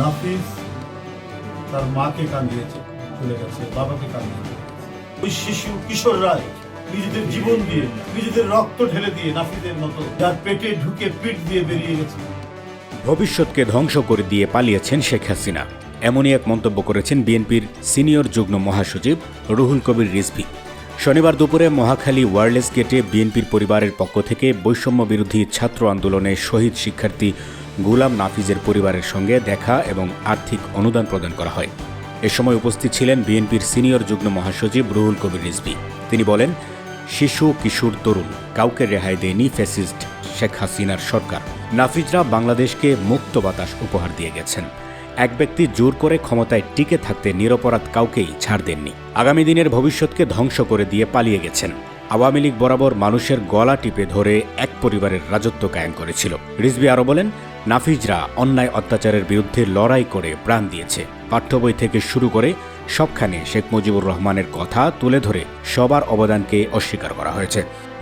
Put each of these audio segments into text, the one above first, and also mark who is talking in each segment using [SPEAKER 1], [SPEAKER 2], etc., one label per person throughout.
[SPEAKER 1] নাফিস তার মাকে কান্দিয়েছে চলে গেছে বাবাকে কান্দিয়েছে ওই শিশু কিশোর রায় নিজেদের জীবন দিয়ে নিজেদের রক্ত ঢেলে দিয়ে নাফিদের মতো যার পেটে ঢুকে পিঠ দিয়ে বেরিয়ে গেছে
[SPEAKER 2] ভবিষ্যৎকে ধ্বংস করে দিয়ে পালিয়েছেন শেখ হাসিনা এমনই এক মন্তব্য করেছেন বিএনপির সিনিয়র যুগ্ম মহাসচিব রুহুল কবির রিজভি শনিবার দুপুরে মহাখালী ওয়ারলেস গেটে বিএনপির পরিবারের পক্ষ থেকে বৈষম্য বিরোধী ছাত্র আন্দোলনে শহীদ শিক্ষার্থী গুলাম নাফিজের পরিবারের সঙ্গে দেখা এবং আর্থিক অনুদান প্রদান করা হয় এ সময় উপস্থিত ছিলেন বিএনপির সিনিয়র যুগ্ম মহাসচিব রুহুল কবির রিজভি তিনি বলেন শিশু কিশোর তরুণ কাউকে রেহাই দেয়নি ফ্যাসিস্ট শেখ হাসিনার সরকার নাফিজরা বাংলাদেশকে মুক্ত বাতাস উপহার দিয়ে গেছেন এক ব্যক্তি জোর করে ক্ষমতায় টিকে থাকতে নিরপরাধ কাউকেই ছাড় দেননি আগামী দিনের ভবিষ্যৎকে ধ্বংস করে দিয়ে পালিয়ে গেছেন আওয়ামী লীগ বরাবর মানুষের গলা টিপে ধরে এক পরিবারের রাজত্ব কায়েম করেছিল রিজবি আরও বলেন নাফিজরা অন্যায় অত্যাচারের বিরুদ্ধে লড়াই করে প্রাণ দিয়েছে পাঠ্যবই থেকে শুরু করে সবখানে শেখ মুজিবুর রহমানের কথা তুলে ধরে সবার অবদানকে অস্বীকার করা হয়েছে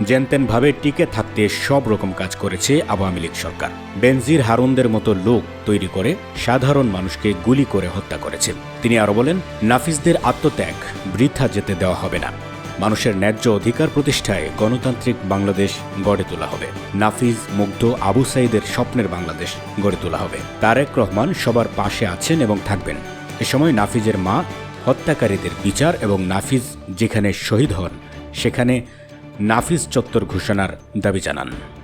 [SPEAKER 2] জেনতেনভাবে টিকে থাকতে সব রকম কাজ করেছে আওয়ামী লীগ সরকার বেনজির হারুনদের মতো লোক তৈরি করে সাধারণ মানুষকে গুলি করে হত্যা করেছেন তিনি আরও বলেন নাফিজদের আত্মত্যাগ বৃথা যেতে দেওয়া হবে না মানুষের ন্যায্য অধিকার প্রতিষ্ঠায় গণতান্ত্রিক বাংলাদেশ গড়ে তোলা হবে নাফিজ মুগ্ধ আবু সাইদের স্বপ্নের বাংলাদেশ গড়ে তোলা হবে তারেক রহমান সবার পাশে আছেন এবং থাকবেন এ সময় নাফিজের মা হত্যাকারীদের বিচার এবং নাফিজ যেখানে শহীদ হন সেখানে নাফিজ চত্বর ঘোষণার দাবি জানান